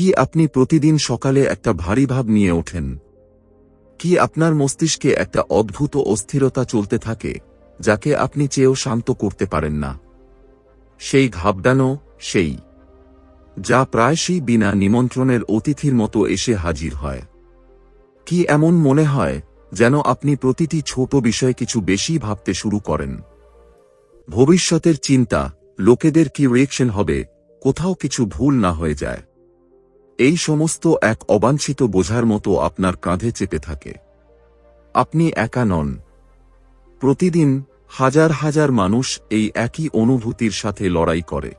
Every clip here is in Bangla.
কি আপনি প্রতিদিন সকালে একটা ভারী ভাব নিয়ে ওঠেন? কি আপনার মস্তিষ্কে একটা অদ্ভুত অস্থিরতা চলতে থাকে, যাকে আপনি চেয়েও শান্ত করতে পারেন না? সেই ঘাবড়ানো, সেই, যা প্রায়শই বিনা নিমন্ত্রণের অতিথির মতো এসে হাজির হয়। কি এমন মনে হয়, যেন আপনি প্রতিটি ছোট বিষয়ে কিছু বেশি ভাবতে শুরু করেন? ভবিষ্যতের চিন্তা, লোকেদের কি রিয়েকশন হবে, কোথাও কিছু ভুল না হয়ে যায়। এই সমস্ত এক অবাঞ্ছিত বোঝার মতো আপনার কাঁধে চেপে থাকে। আপনি একা নন। প্রতিদিন হাজার হাজার মানুষ এই একই অনুভূতির সাথে লড়াই করে।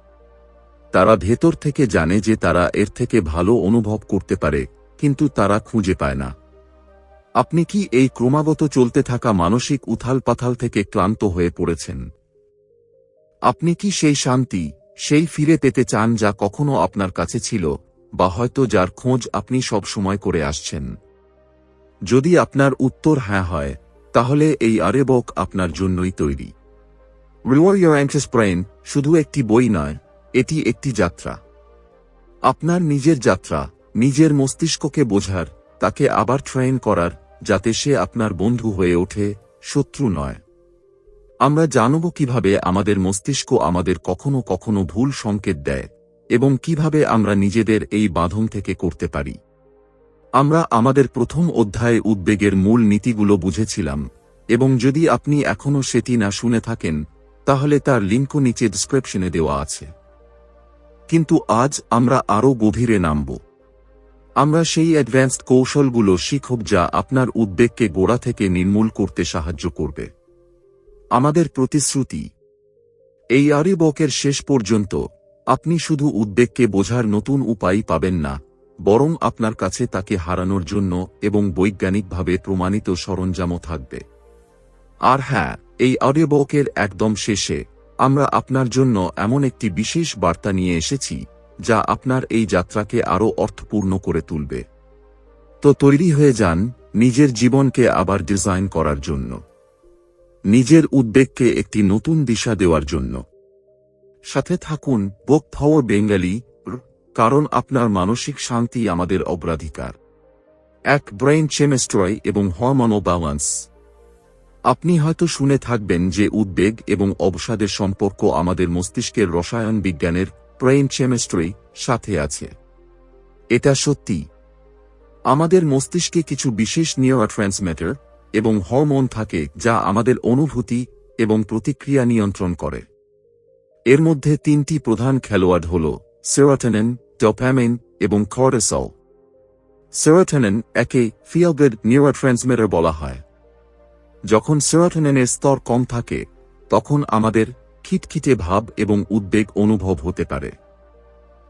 তারা ভেতর থেকে জানে যে তারা এর থেকে ভালো অনুভব করতে পারে, কিন্তু তারা খুঁজে পায় না। আপনি কি এই ক্রমাগত চলতে থাকা মানসিক উথাল পাথাল থেকে ক্লান্ত হয়ে পড়েছেন? আপনি কি সেই শান্তি, সেই ফিরে পেতে চান যা কখনো আপনার কাছে ছিল বা হয়তো যার খোঁজ আপনি সব সময় করে আসছেন। যদি আপনার উত্তর হ্যাঁ হয়, তাহলে এই আরেবক আপনার জন্যই তৈরি। রিওয়ার ইউর অ্যান্ট্রেস ব্রেন শুধু একটি বই নয়, এটি একটি যাত্রা। আপনার নিজের যাত্রা, নিজের মস্তিষ্ককে বোঝার, তাকে আবার ট্রেন করার, যাতে সে আপনার বন্ধু হয়ে ওঠে, শত্রু নয়। আমরা জানব কীভাবে আমাদের মস্তিষ্ক আমাদের কখনো কখনো ভুল সংকেত দেয়। এবং কীভাবে আমরা নিজেদের এই বাঁধন থেকে করতে পারি। আমরা আমাদের প্রথম অধ্যায়ে উদ্বেগের মূল নীতিগুলো বুঝেছিলাম, এবং যদি আপনি এখনও সেটি না শুনে থাকেন, তাহলে তার লিঙ্ক নিচে ডিসক্রিপশনে দেওয়া আছে। কিন্তু আজ আমরা আরও গভীরে নামব। আমরা সেই অ্যাডভান্সড কৌশলগুলো শিখব যা আপনার উদ্বেগকে গোড়া থেকে নির্মূল করতে সাহায্য করবে। আমাদের প্রতিশ্রুতি, এই আরিবকের শেষ পর্যন্ত আপনি শুধু উদ্বেগকে বোঝার নতুন উপায় পাবেন না, বরং আপনার কাছে তাকে হারানোর জন্য এবং বৈজ্ঞানিকভাবে প্রমাণিত সরঞ্জামও থাকবে। আর হ্যাঁ এই অডিওবকের একদম শেষে, আমরা আপনার জন্য এমন একটি বিশেষ বার্তা নিয়ে এসেছি, যা আপনার এই যাত্রাকে আরও অর্থপূর্ণ করে তুলবে। তো তৈরি হয়ে যান নিজের জীবনকে আবার ডিজাইন করার জন্য। নিজের উদ্বেগকে একটি নতুন দিশা দেওয়ার জন্য। সাথে থাকুন বুক ফাওয়ার বেঙ্গালি কারণ আপনার মানসিক শান্তি আমাদের অগ্রাধিকার। এক ব্রেইন চেমেস্ট্রয় এবং হরমোনো ব্যালান্স। আপনি হয়তো শুনে থাকবেন যে উদ্বেগ এবং অবসাদের সম্পর্ক আমাদের মস্তিষ্কের রসায়ন বিজ্ঞানের ব্রেইন চেমেস্ট্রি সাথে আছে। এটা সত্যি। আমাদের মস্তিষ্কে কিছু বিশেষ নিউরোট্রান্সমেটার এবং হরমোন থাকে যা আমাদের অনুভূতি এবং প্রতিক্রিয়া নিয়ন্ত্রণ করে। এর মধ্যে তিনটি প্রধান খেলোয়াড় হল সেরোটেনিন ডোপামিন এবং কর্টিসল সেরোটেনিন একে ফিয়ালগুড নিউরোট্রান্সমিটার বলা হয়। যখন সেরোটোনিনের স্তর কম থাকে, তখন আমাদের খিটখিটে ভাব এবং উদ্বেগ অনুভব হতে পারে।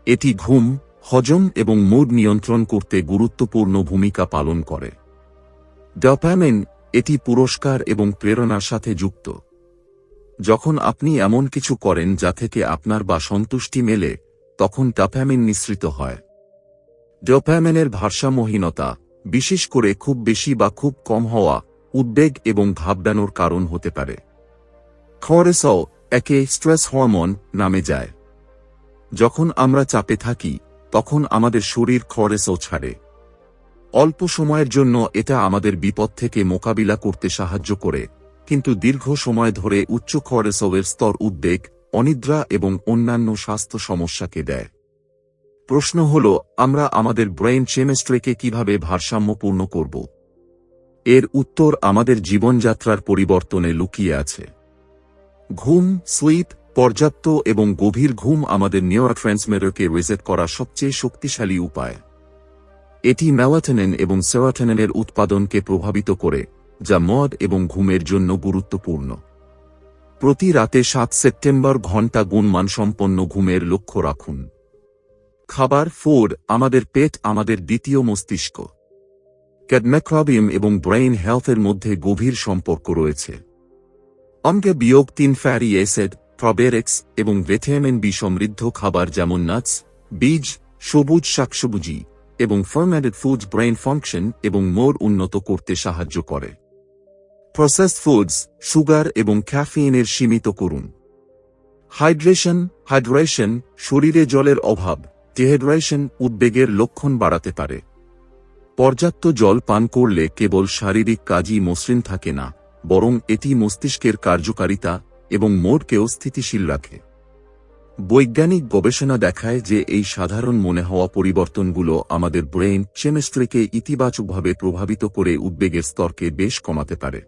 এটি ঘুম, হজম এবং মুড নিয়ন্ত্রণ করতে গুরুত্বপূর্ণ ভূমিকা পালন করে। ডপামিন এটি পুরস্কার এবং প্রেরণার সাথে যুক্ত। যখন আপনি এমন কিছু করেন যা থেকে আপনার বা সন্তুষ্টি মেলে, তখন ডপামিন নিঃসৃত হয়। ডোপ্যামিনের ভারসাম্যহীনতা, বিশেষ করে খুব বেশি বা খুব কম হওয়া, উদ্বেগ এবং ঘাবড়ানোর কারণ হতে পারে। খরেসও একে স্ট্রেস হরমোন নামে যায়। যখন আমরা চাপে থাকি, তখন আমাদের শরীর খরেসও ছাড়ে। অল্প সময়ের জন্য এটা আমাদের বিপদ থেকে মোকাবিলা করতে সাহায্য করে। কিন্তু দীর্ঘ সময় ধরে উচ্চ খরেসওয়ের স্তর উদ্বেগ, অনিদ্রা এবং অন্যান্য স্বাস্থ্য সমস্যাকে দেয়। প্রশ্ন হল, আমরা আমাদের ব্রেন চেমেস্ট্রিকে কীভাবে ভারসাম্যপূর্ণ করব? এর উত্তর আমাদের জীবনযাত্রার পরিবর্তনে লুকিয়ে আছে। ঘুম সুইপ পর্যাপ্ত এবং গভীর ঘুম আমাদের নিউরোট্রান্সমিটারকে রিসেট করা সবচেয়ে শক্তিশালী উপায়। এটি ম্যালাটনিন এবং সেরাটনিনের উৎপাদনকে প্রভাবিত করে যা মদ এবং ঘুমের জন্য গুরুত্বপূর্ণ। প্রতি রাতে সাত সেপ্টেম্বর ঘণ্টা গুণমানসম্পন্ন ঘুমের লক্ষ্য রাখুন। খাবার ফোর আমাদের পেট, আমাদের দ্বিতীয় মস্তিষ্ক। ক্যাডম্যাক্রবিয়াম এবং ব্রেইন হেলথের মধ্যে গভীর সম্পর্ক রয়েছে। অঙ্গে বিয়োগ তিন ফ্যারি অ্যাসিড, প্রবেরেক্স এবং ভিটামিন বি সমৃদ্ধ খাবার যেমন নাটস বীজ সবুজ শাকসবুজি এবং ফার্মেডেড ফুডস ব্রেইন ফাংশন এবং মোর উন্নত করতে সাহায্য করে। প্রসেসড ফুডস সুগার এবং ক্যাফিনের সীমিত করুন। হাইড্রেশন হাইড্রেশন শরীরে জলের অভাব ডিহাইড্রেশন উদ্বেগের লক্ষণ বাড়াতে পারে। পর্যাপ্ত জল পান করলে কেবল শারীরিক কাজই মসৃণ থাকে না, বরং এটি মস্তিষ্কের কার্যকারিতা এবং মোডকেও স্থিতিশীল রাখে। বৈজ্ঞানিক গবেষণা দেখায় যে এই সাধারণ মনে হওয়া পরিবর্তনগুলো আমাদের ব্রেইন কেমিস্ট্রিকে ইতিবাচকভাবে প্রভাবিত করে উদ্বেগের স্তরকে বেশ কমাতে পারে।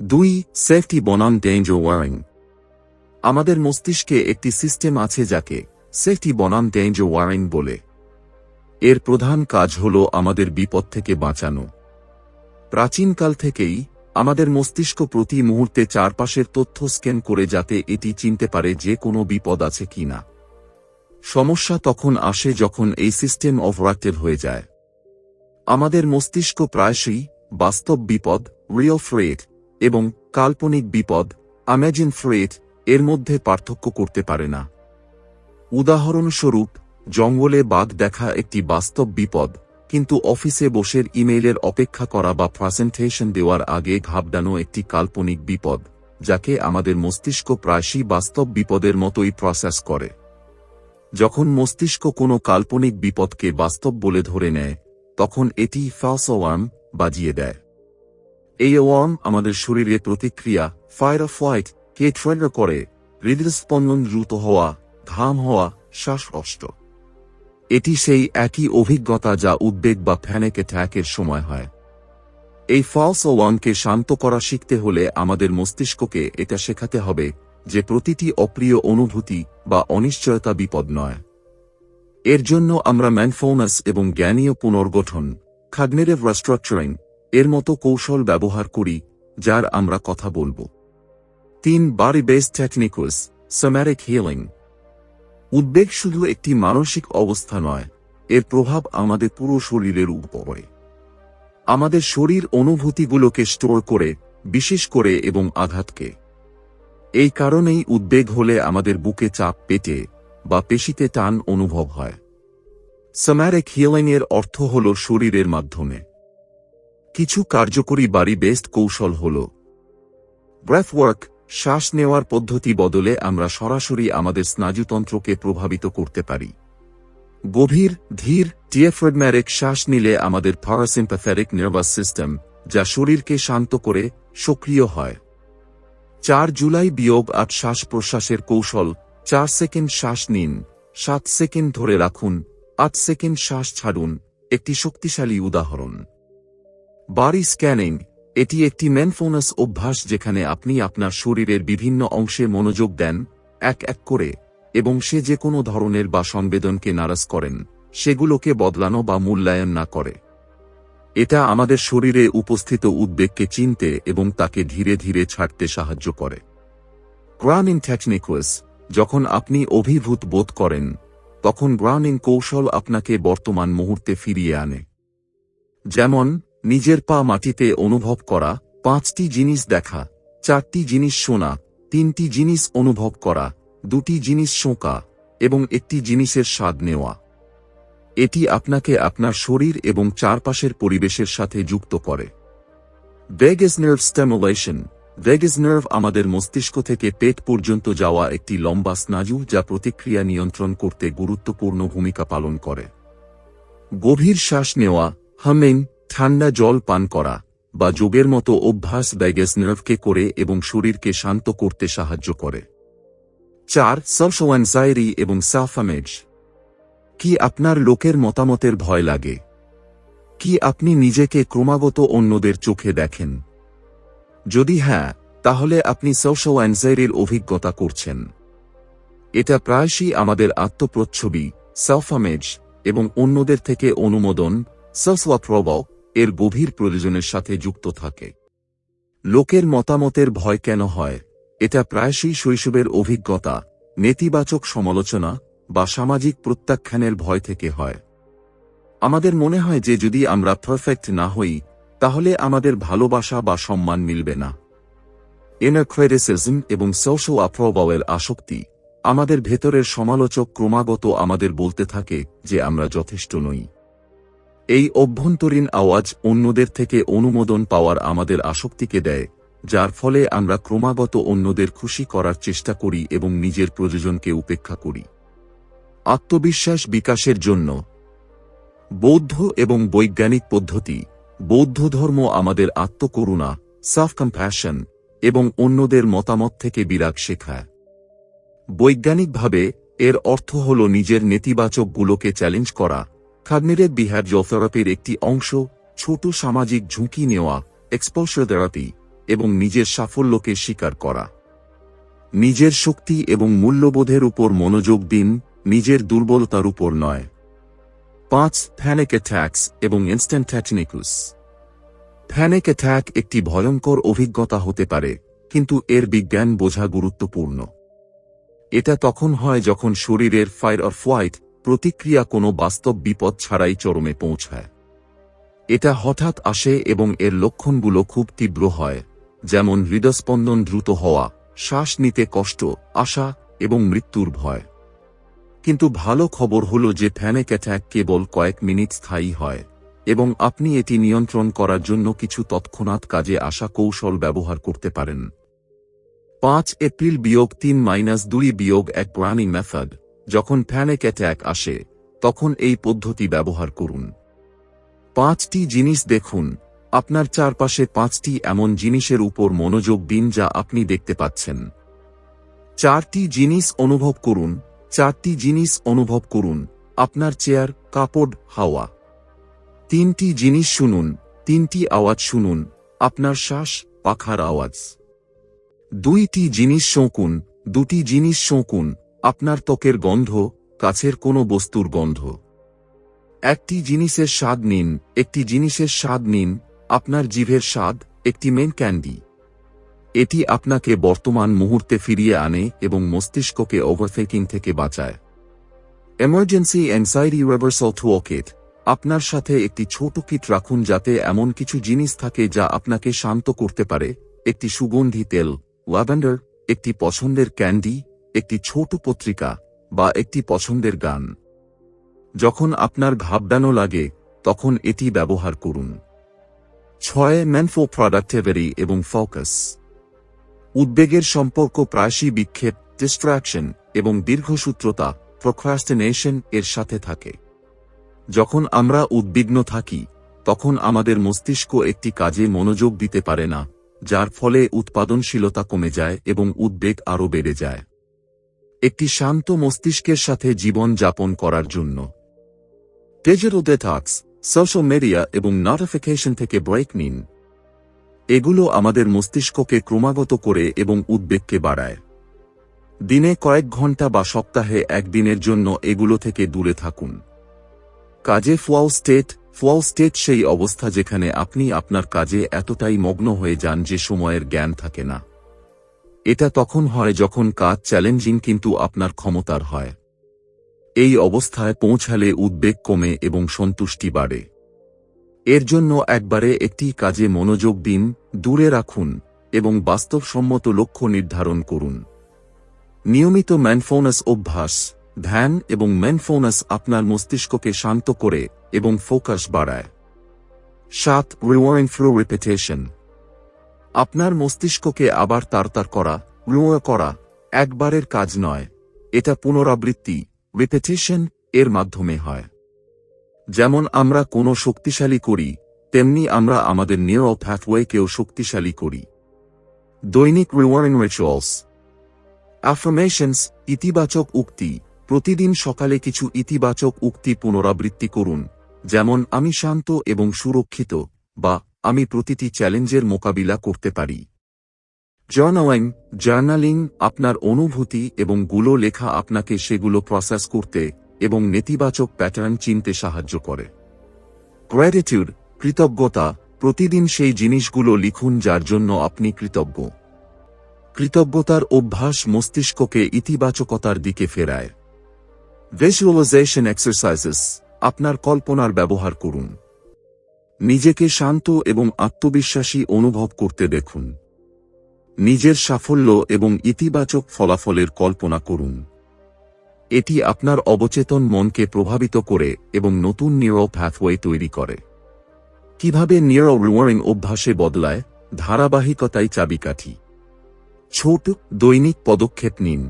দুই সেফটি বনাম ডেঞ্জার ওয়ারিং আমাদের মস্তিষ্কে একটি সিস্টেম আছে যাকে সেফটি বনাম ডেঞ্জার ওয়ারিং বলে। এর প্রধান কাজ হল আমাদের বিপদ থেকে বাঁচানো। প্রাচীনকাল থেকেই আমাদের মস্তিষ্ক প্রতি মুহূর্তে চারপাশের তথ্য স্ক্যান করে যাতে এটি চিনতে পারে যে কোনো বিপদ আছে কিনা সমস্যা তখন আসে যখন এই সিস্টেম অভারঅ্যাক্টিভ হয়ে যায়। আমাদের মস্তিষ্ক প্রায়শই বাস্তব বিপদ রিয়েল ফ্রেট এবং কাল্পনিক বিপদ আমেজিন ফ্রেট এর মধ্যে পার্থক্য করতে পারে না। উদাহরণস্বরূপ, জঙ্গলে বাঘ দেখা একটি বাস্তব বিপদ, কিন্তু অফিসে বসের ইমেইলের অপেক্ষা করা বা প্রেজেন্টেশন দেওয়ার আগে ঘাবড়ানো একটি কাল্পনিক বিপদ, যাকে আমাদের মস্তিষ্ক প্রায়শই বাস্তব বিপদের মতোই প্রসেস করে। যখন মস্তিষ্ক কোনো কাল্পনিক বিপদকে বাস্তব বলে ধরে নেয়, তখন এটি ফাস ওয়ার্ম বাজিয়ে দেয়। এই ওয়ার্ম আমাদের শরীরে প্রতিক্রিয়া ফায়ার অফ হোয়াইট কে ট্রেন্ডার করে হৃদস্পন্দন দ্রুত হওয়া, ঘাম হওয়া, শ্বাসকষ্ট। এটি সেই একই অভিজ্ঞতা যা উদ্বেগ বা প্যানিক অ্যাট্যাকের সময় হয়। এই ফলস ওয়ানকে শান্ত করা শিখতে হলে আমাদের মস্তিষ্ককে এটা শেখাতে হবে যে প্রতিটি অপ্রিয় অনুভূতি বা অনিশ্চয়তা বিপদ নয়। এর জন্য আমরা ম্যানফোনাস এবং জ্ঞানীয় পুনর্গঠন খাগনেরেভ রেস্ট্রাকচারিং এর মতো কৌশল ব্যবহার করি, যার আমরা কথা বলব। তিন বাড়ি বেস টেকনিকস সোম্যারিক হিলিং উদ্বেগ শুধু একটি মানসিক অবস্থা নয়, এর প্রভাব আমাদের পুরো শরীরের উপরে। আমাদের শরীর অনুভূতিগুলোকে স্টোর করে, বিশেষ করে এবং আঘাতকে। এই কারণেই উদ্বেগ হলে আমাদের বুকে চাপ পেটে বা পেশিতে টান অনুভব হয়। সোম্যারিক হিলিংয়ের অর্থ হল শরীরের মাধ্যমে। কিছু কার্যকরী বাড়ি বেস্ট কৌশল হল ব্রেথওয়ার্ক শ্বাস নেওয়ার পদ্ধতি বদলে আমরা সরাসরি আমাদের স্নায়ুতন্ত্রকে প্রভাবিত করতে পারি। গভীর, ধীর টিএফ্রেডম্যারিক শ্বাস নিলে আমাদের প্যারাসিম্প্যাথেরিক নার্ভাস সিস্টেম যা শরীরকে শান্ত করে, সক্রিয় হয়। চার জুলাই বিয়োগ আট শ্বাস প্রশ্বাসের কৌশল, চার সেকেন্ড শ্বাস নিন, সাত সেকেন্ড ধরে রাখুন, আট সেকেন্ড শ্বাস ছাড়ুন, একটি শক্তিশালী উদাহরণ। বাড়ি স্ক্যানিং এটি একটি ম্যানফোনাস অভ্যাস যেখানে আপনি আপনার শরীরের বিভিন্ন অংশে মনোযোগ দেন, এক এক করে, এবং সে যে কোনো ধরনের বা সংবেদনকে নারাজ করেন, সেগুলোকে বদলানো বা মূল্যায়ন না করে। এটা আমাদের শরীরে উপস্থিত উদ্বেগকে চিনতে এবং তাকে ধীরে ধীরে ছাড়তে সাহায্য করে। গ্রাউন্ডিং টেকনিকস যখন আপনি অভিভূত বোধ করেন, তখন গ্রাউন্ডিং কৌশল আপনাকে বর্তমান মুহূর্তে ফিরিয়ে আনে। যেমন নিজের পা মাটিতে অনুভব করা, পাঁচটি জিনিস দেখা, চারটি জিনিস শোনা, তিনটি জিনিস অনুভব করা, দুটি জিনিস শোঁকা, এবং একটি জিনিসের স্বাদ নেওয়া। এটি আপনাকে আপনার শরীর এবং চারপাশের পরিবেশের সাথে যুক্ত করে। ভেগেস নার্ভ স্টেমুলেশন ভেগেস নার্ভ আমাদের মস্তিষ্ক থেকে পেট পর্যন্ত যাওয়া একটি লম্বা স্নায়ু যা প্রতিক্রিয়া নিয়ন্ত্রণ করতে গুরুত্বপূর্ণ ভূমিকা পালন করে। গভীর শ্বাস নেওয়া, হামিং ঠান্ডা জল পান করা, বা যোগের মতো অভ্যাস ব্যাগেস নার্ভকে করে এবং শরীরকে শান্ত করতে সাহায্য করে। চার অ্যাংজাইরি এবং সাফামেজ কি আপনার লোকের মতামতের ভয় লাগে? কি আপনি নিজেকে ক্রমাগত অন্যদের চোখে দেখেন? যদি হ্যাঁ তাহলে আপনি অ্যাংজাইরির অভিজ্ঞতা করছেন। এটা প্রায়শই আমাদের আত্মপ্রচ্ছবি সেলফামেজ এবং অন্যদের থেকে অনুমোদন সসওয়াপ্রবল এর গভীর প্রয়োজনের সাথে যুক্ত থাকে। লোকের মতামতের ভয় কেন হয়? এটা প্রায়শই শৈশবের অভিজ্ঞতা, নেতিবাচক সমালোচনা বা সামাজিক প্রত্যাখ্যানের ভয় থেকে হয়। আমাদের মনে হয় যে যদি আমরা পারফেক্ট না হই, তাহলে আমাদের ভালোবাসা বা সম্মান মিলবে না। এনার ক্রেডিসিজম এবং সোশ্যাল অ্যাপ্রোভালের আসক্তি আমাদের ভেতরের সমালোচক ক্রমাগত আমাদের বলতে থাকে যে আমরা যথেষ্ট নই। এই অভ্যন্তরীণ আওয়াজ অন্যদের থেকে অনুমোদন পাওয়ার আমাদের আসক্তিকে দেয়, যার ফলে আমরা ক্রমাগত অন্যদের খুশি করার চেষ্টা করি এবং নিজের প্রয়োজনকে উপেক্ষা করি। আত্মবিশ্বাস বিকাশের জন্য। বৌদ্ধ এবং বৈজ্ঞানিক পদ্ধতি। বৌদ্ধ ধর্ম আমাদের আত্মকরুণা সাফ কম্প্যাশন এবং অন্যদের মতামত থেকে বিরাগ শেখায় বৈজ্ঞানিকভাবে এর অর্থ হল নিজের নেতিবাচকগুলোকে চ্যালেঞ্জ করা খাগনিরেভ বিহেভিয়ার থেরাপির একটি অংশ, ছোট সামাজিক ঝুঁকি নেওয়া এক্সপোজার থেরাপি এবং নিজের সাফল্যকে স্বীকার করা। নিজের শক্তি এবং মূল্যবোধের উপর মনোযোগ দিন, নিজের দুর্বলতার উপর নয়। পাঁচ প্যানিক অ্যাট্যাক্স এবং ইনস্ট্যান্ট্যাটিনিকুস প্যানিক অ্যাট্যাক একটি ভয়ঙ্কর অভিজ্ঞতা হতে পারে, কিন্তু এর বিজ্ঞান বোঝা গুরুত্বপূর্ণ। এটা তখন হয় যখন শরীরের ফায়ার অর ফ্লাইট প্রতিক্রিয়া কোনো বাস্তব বিপদ ছাড়াই চরমে পৌঁছায়। এটা হঠাৎ আসে এবং এর লক্ষণগুলো খুব তীব্র হয়, যেমন হৃদস্পন্দন দ্রুত হওয়া, শ্বাস নিতে কষ্ট, আশা এবং মৃত্যুর ভয়। কিন্তু ভালো খবর হল যে প্যানিক অ্যাট্যাক কেবল কয়েক মিনিট স্থায়ী হয়, এবং আপনি এটি নিয়ন্ত্রণ করার জন্য কিছু তৎক্ষণাৎ কাজে আসা কৌশল ব্যবহার করতে পারেন। পাঁচ এপ্রিল বিয়োগ তিন মাইনাস দুই বিয়োগ এক প্রাণী মেথড যখন প্যানিক অ্যাট্যাক আসে, তখন এই পদ্ধতি ব্যবহার করুন। পাঁচটি জিনিস দেখুন, আপনার চারপাশে পাঁচটি এমন জিনিসের উপর মনোযোগ দিন যা আপনি দেখতে পাচ্ছেন। চারটি জিনিস অনুভব করুন, চারটি জিনিস অনুভব করুন, আপনার চেয়ার, কাপড়, হাওয়া। তিনটি জিনিস শুনুন, তিনটি আওয়াজ শুনুন, আপনার শ্বাস, পাখার আওয়াজ। দুইটি জিনিস শোঁকুন, দুটি জিনিস শোঁকুন আপনার ত্বকের গন্ধ, কাছের কোনো বস্তুর গন্ধ। একটি জিনিসের স্বাদ নিন, একটি জিনিসের স্বাদ নিন, আপনার জিভের স্বাদ, একটি মেন ক্যান্ডি। এটি আপনাকে বর্তমান মুহূর্তে ফিরিয়ে আনে এবং মস্তিষ্ককে ওভারথিঙ্কিং থেকে বাঁচায়। এমার্জেন্সি অ্যাংজাইটি রিভার্সাল টুঅকেট আপনার সাথে একটি ছোট কিট রাখুন যাতে এমন কিছু জিনিস থাকে যা আপনাকে শান্ত করতে পারে। একটি সুগন্ধি তেল, ল্যাভেন্ডার, একটি পছন্দের ক্যান্ডি একটি ছোট পত্রিকা বা একটি পছন্দের গান। যখন আপনার ঘাবড়ানো লাগে, তখন এটি ব্যবহার করুন। ছয়, ম্যানফো প্রোডাক্টিভিটি এবং ফোকাস। উদ্বেগের সম্পর্ক প্রায়শই বিক্ষেপ, ডিস্ট্রাকশন এবং দীর্ঘসূত্রতা, প্রোক্রাস্টিনেশন এর সাথে থাকে। যখন আমরা উদ্বিগ্ন থাকি, তখন আমাদের মস্তিষ্ক একটি কাজে মনোযোগ দিতে পারে না, যার ফলে উৎপাদনশীলতা কমে যায় এবং উদ্বেগ আরও বেড়ে যায়। একটি শান্ত মস্তিষ্কের সাথে জীবন যাপন করার জন্য। ডিজিটাল ডেটক্স সোশ্যাল মিডিয়া এবং নোটিফিকেশন থেকে ব্রেক নিন। এগুলো আমাদের মস্তিষ্ককে ক্রমাগত করে এবং উদ্বেগকে বাড়ায়। দিনে কয়েক ঘণ্টা বা সপ্তাহে একদিনের জন্য এগুলো থেকে দূরে থাকুন। কাজে ফোয়াও স্টেট ফোয়াও স্টেট সেই অবস্থা যেখানে আপনি আপনার কাজে এতটাই মগ্ন হয়ে যান যে সময়ের জ্ঞান থাকে না। এটা তখন হয় যখন কাজ চ্যালেঞ্জিং কিন্তু আপনার ক্ষমতার হয়। এই অবস্থায় পৌঁছালে উদ্বেগ কমে এবং সন্তুষ্টি বাড়ে। এর জন্য একবারে একটি কাজে মনোযোগ দিন, দূরে রাখুন, এবং বাস্তবসম্মত লক্ষ্য নির্ধারণ করুন। নিয়মিত ম্যানফোনাস অভ্যাস, ধ্যান এবং ম্যানফোনাস আপনার মস্তিষ্ককে শান্ত করে এবং ফোকাস বাড়ায়। সাত রিওয়ারিং ফ্রু রিপিটেশন আপনার মস্তিষ্ককে আবার তারতার করা রিওয়া করা, একবারের কাজ নয়। এটা পুনরাবৃত্তি রিপিটেশন এর মাধ্যমে হয়। যেমন আমরা কোনো শক্তিশালী করি, তেমনি আমরা আমাদের নিউরাল প্যাথওয়েকেও শক্তিশালী করি। দৈনিক রিওয়ারিং রিচুয়ালস অ্যাফার্মেশনস ইতিবাচক উক্তি, প্রতিদিন সকালে কিছু ইতিবাচক উক্তি পুনরাবৃত্তি করুন, যেমন আমি শান্ত এবং সুরক্ষিত, বা আমি প্রতিটি চ্যালেঞ্জের মোকাবিলা করতে পারি। জার্নালিং জার্নালিং আপনার অনুভূতি এবংগুলো লেখা আপনাকে সেগুলো প্রসেস করতে এবং নেতিবাচক প্যাটার্ন চিনতে সাহায্য করে। গ্র্যাটিটিউড কৃতজ্ঞতা, প্রতিদিন সেই জিনিসগুলো লিখুন যার জন্য আপনি কৃতজ্ঞ। কৃতজ্ঞতার অভ্যাস মস্তিষ্ককে ইতিবাচকতার দিকে ফেরায়। ভিজুয়ালাইজেশন এক্সারসাইজেস আপনার কল্পনার ব্যবহার করুন। নিজেকে শান্ত এবং আত্মবিশ্বাসী অনুভব করতে দেখুন। নিজের সাফল্য এবং ইতিবাচক ফলাফলের কল্পনা করুন। এটি আপনার অবচেতন মনকে প্রভাবিত করে এবং নতুন নিউরো প্যাথওয়ে তৈরি করে। কীভাবে নিউরো রিওয়ারিং অভ্যাসে বদলায়? ধারাবাহিকতাই চাবিকাঠি। ছোট দৈনিক পদক্ষেপ নিন।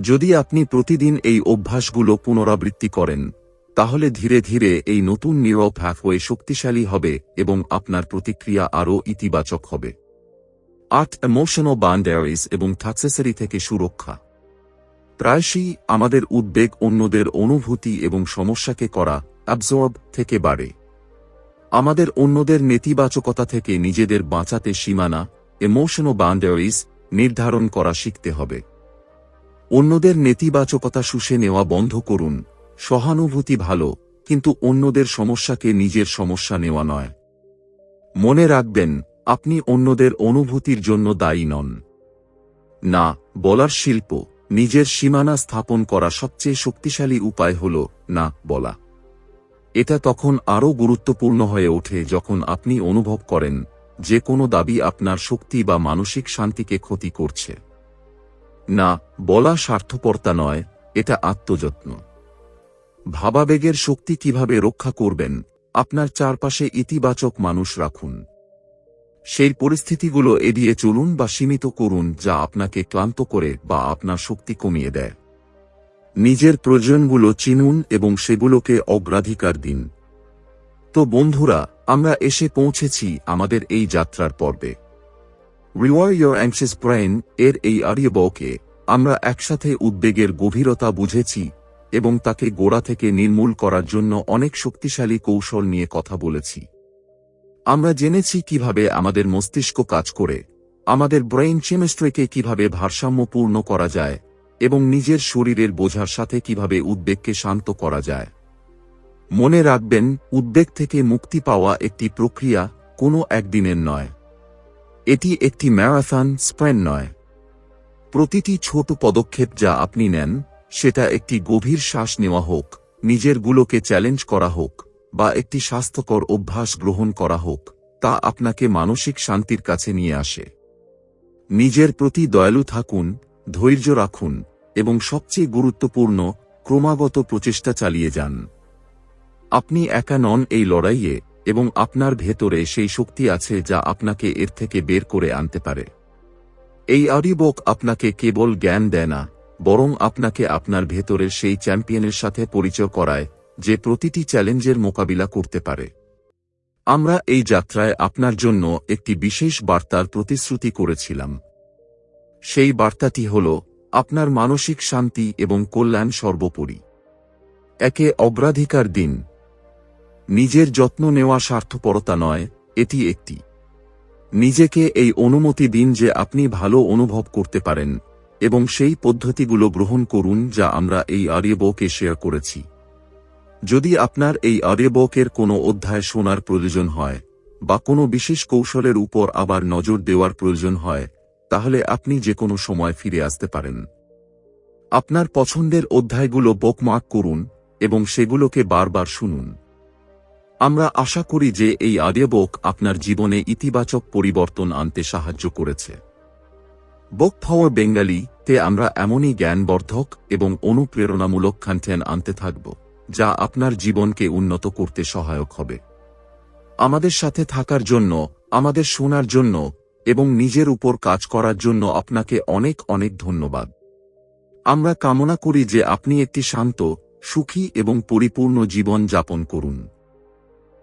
যদি আপনি প্রতিদিন এই অভ্যাসগুলো পুনরাবৃত্তি করেন তাহলে ধীরে ধীরে এই নতুন নীরব হয়ে শক্তিশালী হবে এবং আপনার প্রতিক্রিয়া আরও ইতিবাচক হবে। আট ইমোশনাল বাউন্ডারিজ এবং থাকসেসারি থেকে সুরক্ষা। প্রায়শই আমাদের উদ্বেগ অন্যদের অনুভূতি এবং সমস্যাকে করা অ্যাবজর্ব থেকে বাড়ে। আমাদের অন্যদের নেতিবাচকতা থেকে নিজেদের বাঁচাতে সীমানা ইমোশনাল বাউন্ডারিজ নির্ধারণ করা শিখতে হবে। অন্যদের নেতিবাচকতা শুষে নেওয়া বন্ধ করুন। সহানুভূতি ভালো, কিন্তু অন্যদের সমস্যাকে নিজের সমস্যা নেওয়া নয়। মনে রাখবেন, আপনি অন্যদের অনুভূতির জন্য দায়ী নন। না, বলার শিল্প, নিজের সীমানা স্থাপন করা সবচেয়ে শক্তিশালী উপায় হল, না, বলা। এটা তখন আরও গুরুত্বপূর্ণ হয়ে ওঠে যখন আপনি অনুভব করেন, যে কোনো দাবি আপনার শক্তি বা মানসিক শান্তিকে ক্ষতি করছে। না, বলা স্বার্থপরতা নয়, এটা আত্মযত্ন। ভাবাবেগের শক্তি কীভাবে রক্ষা করবেন, আপনার চারপাশে ইতিবাচক মানুষ রাখুন। সেই পরিস্থিতিগুলো এড়িয়ে চলুন বা সীমিত করুন যা আপনাকে ক্লান্ত করে বা আপনার শক্তি কমিয়ে দেয়। নিজের প্রয়োজনগুলো চিনুন এবং সেগুলোকে অগ্রাধিকার দিন। তো বন্ধুরা, আমরা এসে পৌঁছেছি আমাদের এই যাত্রার পর্বে। রিওয়ার ইয়োর অ্যাংশিয়াস ব্রেন এর এই আরিয়বকে আমরা একসাথে উদ্বেগের গভীরতা বুঝেছি এবং তাকে গোড়া থেকে নির্মূল করার জন্য অনেক শক্তিশালী কৌশল নিয়ে কথা বলেছি। আমরা জেনেছি কীভাবে আমাদের মস্তিষ্ক কাজ করে, আমাদের ব্রেইন কেমিস্ট্রিকে কীভাবে ভারসাম্যপূর্ণ করা যায়, এবং নিজের শরীরের বোঝার সাথে কীভাবে উদ্বেগকে শান্ত করা যায়। মনে রাখবেন, উদ্বেগ থেকে মুক্তি পাওয়া একটি প্রক্রিয়া কোনো একদিনের নয়। এটি একটি ম্যারাথন স্প্রেন নয়। প্রতিটি ছোট পদক্ষেপ যা আপনি নেন সেটা একটি গভীর শ্বাস নেওয়া হোক নিজেরগুলোকে চ্যালেঞ্জ করা হোক, বা একটি স্বাস্থ্যকর অভ্যাস গ্রহণ করা হোক, তা আপনাকে মানসিক শান্তির কাছে নিয়ে আসে। নিজের প্রতি দয়ালু থাকুন, ধৈর্য রাখুন, এবং সবচেয়ে গুরুত্বপূর্ণ, ক্রমাগত প্রচেষ্টা চালিয়ে যান। আপনি একা নন এই লড়াইয়ে, এবং আপনার ভেতরে সেই শক্তি আছে যা আপনাকে এর থেকে বের করে আনতে পারে। এই আরিবক আপনাকে কেবল জ্ঞান দেয় না বরং আপনাকে আপনার ভেতরের সেই চ্যাম্পিয়নের সাথে পরিচয় করায় যে প্রতিটি চ্যালেঞ্জের মোকাবিলা করতে পারে। আমরা এই যাত্রায় আপনার জন্য একটি বিশেষ বার্তার প্রতিশ্রুতি করেছিলাম। সেই বার্তাটি হল, আপনার মানসিক শান্তি এবং কল্যাণ সর্বোপরি। একে অগ্রাধিকার দিন। নিজের যত্ন নেওয়া স্বার্থপরতা নয়, এটি একটি। নিজেকে এই অনুমতি দিন যে আপনি ভালো অনুভব করতে পারেন। এবং সেই পদ্ধতিগুলো গ্রহণ করুন যা আমরা এই আর্যবকে শেয়ার করেছি। যদি আপনার এই আর্যবকের কোনো অধ্যায় শোনার প্রয়োজন হয়, বা কোনো বিশেষ কৌশলের উপর আবার নজর দেওয়ার প্রয়োজন হয়, তাহলে আপনি যে কোনো সময় ফিরে আসতে পারেন। আপনার পছন্দের অধ্যায়গুলো বোকমার্ক করুন এবং সেগুলোকে বারবার শুনুন। আমরা আশা করি যে এই আডিওবুক আপনার জীবনে ইতিবাচক পরিবর্তন আনতে সাহায্য করেছে। বুক পাওয়ার বেঙ্গালি তে আমরা এমনই জ্ঞানবর্ধক এবং অনুপ্রেরণামূলক কন্টেন্ট আনতে থাকব, যা আপনার জীবনকে উন্নত করতে সহায়ক হবে। আমাদের সাথে থাকার জন্য, আমাদের শোনার জন্য এবং নিজের উপর কাজ করার জন্য আপনাকে অনেক অনেক ধন্যবাদ। আমরা কামনা করি যে আপনি একটি শান্ত, সুখী এবং পরিপূর্ণ জীবন যাপন করুন।